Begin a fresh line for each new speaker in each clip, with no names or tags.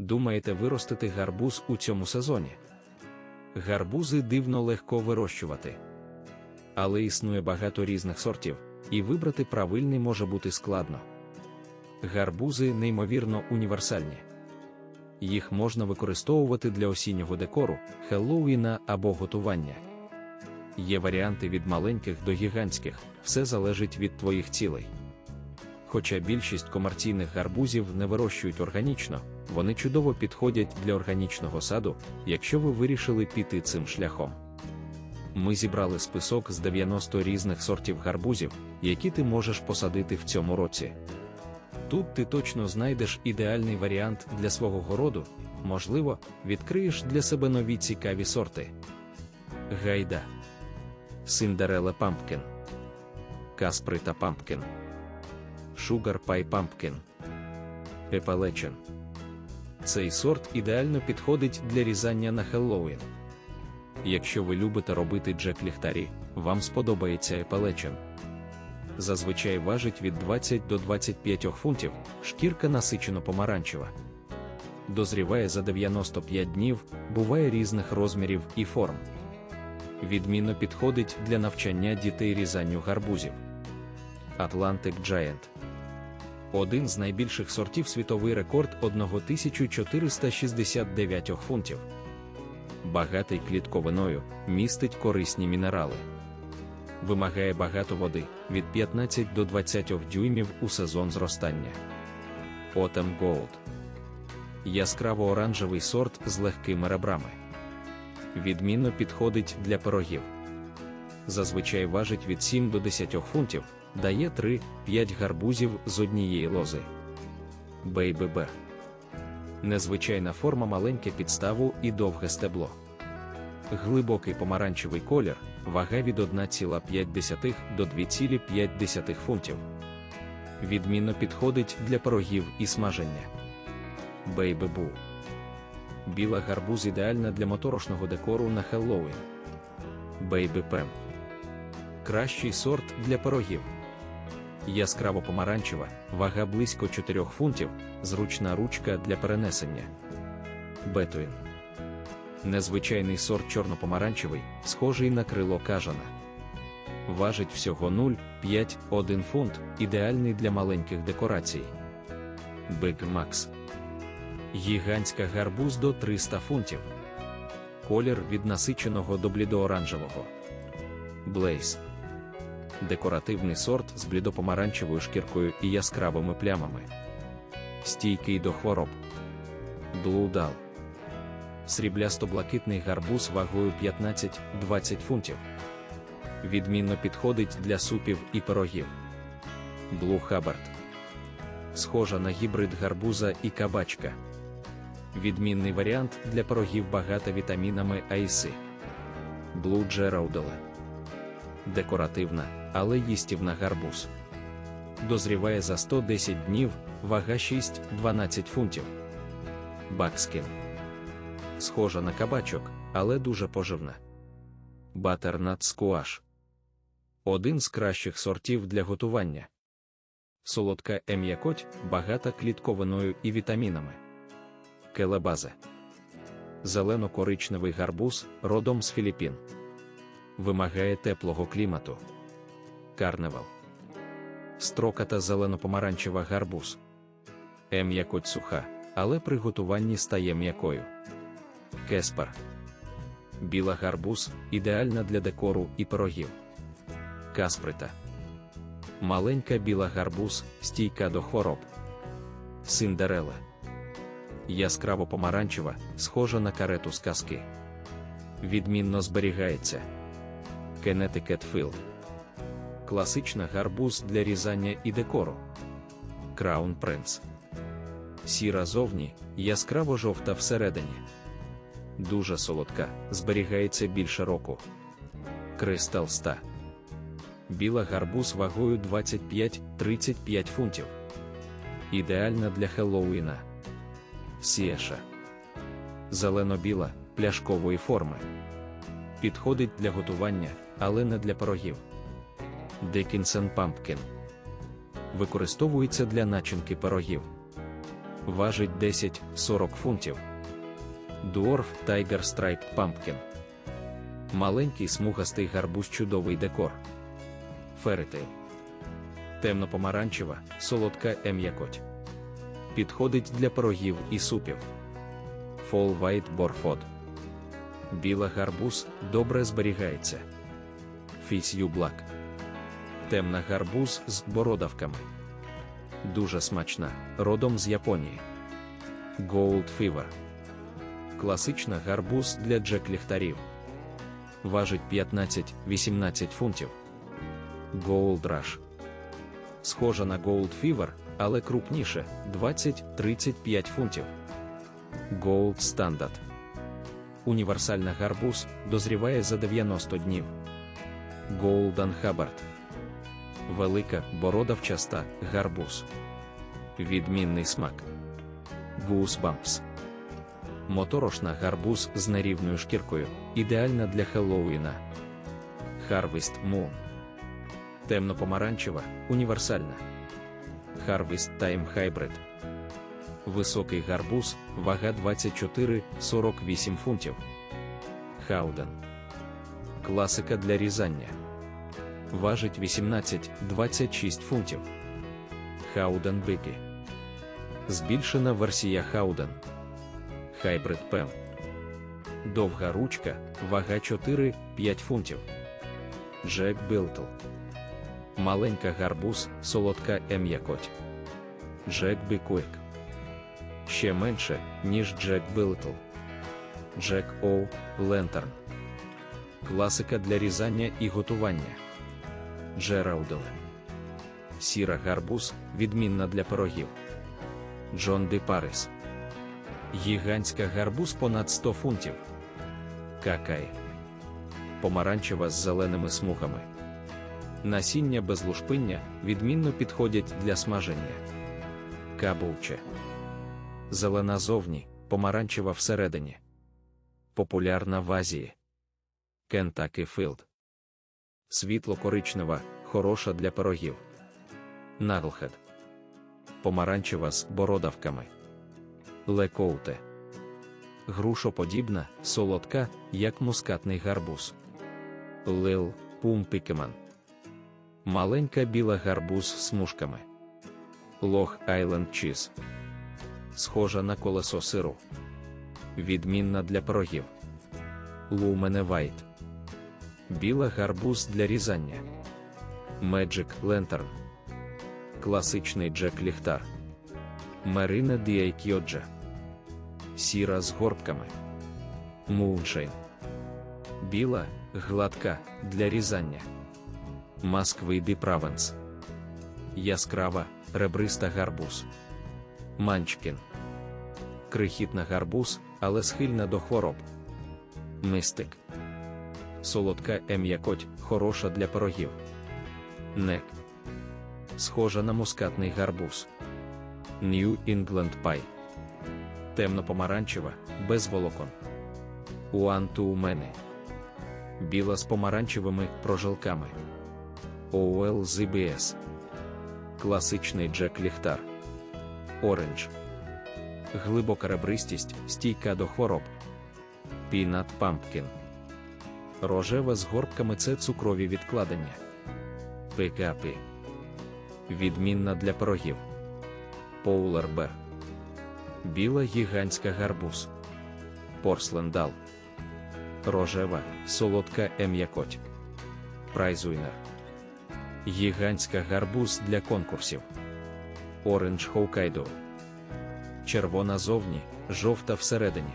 Думаєте виростити гарбуз у цьому сезоні? Гарбузи дивно легко вирощувати. Але існує багато різних сортів, і вибрати правильний може бути складно. Гарбузи неймовірно універсальні. Їх можна використовувати для осіннього декору, Хеллоуіна або готування. Є варіанти від маленьких до гігантських, все залежить від твоїх цілей. Хоча більшість комерційних гарбузів не вирощують органічно, вони чудово підходять для органічного саду, якщо ви вирішили піти цим шляхом. Ми зібрали список з 90 різних сортів гарбузів, які ти можеш посадити в цьому році. Тут ти точно знайдеш ідеальний варіант для свого городу, можливо, відкриєш для себе нові цікаві сорти. Гайда, Синдереле Пампкін, Касприта Пампкін, Шугар Пай Пампкін, Епалечен. Цей сорт ідеально підходить для різання на Хеллоуін. Якщо ви любите робити джек-ліхтарі, вам сподобається епалечен. Зазвичай важить від 20 до 25 фунтів, шкірка насичено помаранчева. Дозріває за 95 днів, буває різних розмірів і форм. Відмінно підходить для навчання дітей різанню гарбузів. Atlantic Giant один з найбільших сортів світовий рекорд 1469 фунтів. Багатий клітковиною, містить корисні мінерали. Вимагає багато води від 15 до 20 дюймів у сезон зростання. Autumn Gold яскраво оранжевий сорт з легкими ребрами. Відмінно підходить для пирогів. Зазвичай важить від 7 до 10 фунтів, дає 3-5 гарбузів з однієї лози. Bear. Незвичайна форма маленьке підставу і довге стебло. Глибокий помаранчевий колір, вага від 1,5 до 2,5 фунтів. Відмінно підходить для пирогів і смаження. Boo. Біла гарбуз ідеальна для моторошного декору на Хеллоуін. Baby Pem. Кращий сорт для пирогів. Яскраво помаранчева, вага близько 4 фунтів, зручна ручка для перенесення. Бетуін. Незвичайний сорт чорно-помаранчевий, схожий на крило кажана. Важить всього 0,5-1 фунт, ідеальний для маленьких декорацій. Big Max. Гігантська гарбуз до 300 фунтів. Колір від насиченого до блідооранжевого. Blaze. Декоративний сорт з блідопомаранчевою шкіркою і яскравими плямами. Стійкий до хвороб. Dal. Сріблясто-блакитний гарбуз вагою 15-20 фунтів. Відмінно підходить для супів і пирогів. Hubbard. Схожа на гібрид гарбуза і кабачка. Відмінний варіант для пирогів багата вітамінами Айси. Blue Geraldale. Декоративна, але їстівна гарбуз. Дозріває за 110 днів, вага 6-12 фунтів. Бакскін. Схожа на кабачок, але дуже поживна. Батернат скуаш. Один з кращих сортів для готування. Солодка ем'якоть, багата клітковиною і вітамінами. Келебазе. Зелено-коричневий гарбуз родом з Філіппін. Вимагає теплого клімату. Карневал. Строката зелено-помаранчева гарбуз. Ем'якоть суха, але при готуванні стає м'якою. Кеспер. Біла гарбуз ідеальна для декору і пирогів. Касприта. Маленька біла гарбуз, стійка до хвороб. Синдерела. Яскраво помаранчева, схожа на карету з казки. Відмінно зберігається. Connecticut Field. Класична гарбуз для різання і декору. Краун Принц. Сіра зовні, яскраво жовта всередині. Дуже солодка, зберігається більше року. Кристал Ста. Біла гарбуз вагою 25-35 фунтів. Ідеальна для Хеллоуіна. Сіеша. Зелено-біла, пляшкової форми. Підходить для готування, але не для пирогів. Дикінсен Пампкін. Використовується для начинки пирогів. важить 10-40 фунтів. Dwarf Tiger Striped Pumpkin. Маленький смугастий гарбуз чудовий декор. Ферритейл. Темно-помаранчева, солодка ем'якоть. Підходить для пирогів і супів. Fall White Borfod. Біла гарбуз добре зберігається. Фісью Black. Темна гарбуз з бородавками. Дуже смачна, родом з Японії. Gold Fever. Класична гарбуз для джек-ліхтарів. Важить 15-18 фунтів. Gold Rush. Схожа на Gold Fever, але крупніше 20-35 фунтів. Gold Standard. Універсальна гарбуз дозріває за 90 днів. Golden Hubbard. Велика бородавчаста гарбуз. Відмінний смак. Goosebumps. Моторошна гарбуз з нерівною шкіркою, ідеальна для Хеллоуіна. Harvest Moon. Темно-помаранчева, універсальна. Harvest Time Hybrid. Високий гарбуз, вага 24-48 фунтів. Хауден. Класика для різання. Важить 18-26 фунтів. Хауден Бикі. Збільшена версія Хауден. Хайбрид Пем. Довга ручка, вага 4-5 фунтів. Джек Білтл. Маленька гарбуз, солодка ем'якоть. Джек Бікуек. Ще менше, ніж Джек Білтл. Джек Оу Лентерн. Класика для різання і готування. Джерауделе. Сіра гарбуз, відмінна для пирогів. Джон Ді Парис. Гігантська гарбуз понад 100 фунтів. Какай. Помаранчева з зеленими смугами. Насіння без лушпиння відмінно підходять для смаження. Кабулче. Зелена зовні, помаранчева всередині. Популярна в Азії. Кентакі Філд. Світло-коричнева, хороша для пирогів. Наглхед. Помаранчева з бородавками. Лекоуте. Грушоподібна, солодка, як мускатний гарбуз. Лил Пумпікеман. Маленька біла гарбуз з смужками. Лох Айленд Чіз. Схожа на колесо сиру. Відмінна для пирогів. Лумене Вайт. Біла гарбуз для різання. Magic Lantern. Класичний Джек Ліхтар. Марина Діайкьоджа. Сіра з горбками. Муншейн. Біла, гладка для різання. Масквий Правенс. Яскрава, ребриста гарбуз. Манчкін. Крихітна гарбуз, але схильна до хвороб. Мистик. Солодка ем'якоть, хороша для пирогів. Нек. Схожа на мускатний гарбуз. New England Pie. Темно-помаранчева, без волокон. Уанту у мене. Біла з помаранчевими прожилками. OL ZBS. Класичний Джек Ліхтар. Оранж. Глибока ребристість, стійка до хвороб. Пінат Пампкін. Рожева з горбками це цукрові відкладення. Пикапі. Відмінна для пирогів. Поулербер. Біла гігантська гарбуз. Порслендал. Рожева, солодка ем'якоть. Прайзуйнер. Гігантська гарбуз для конкурсів. Оранж Хоукайдо. Червона зовні, жовта всередині.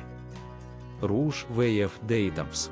Руш Веєв Дейдамс.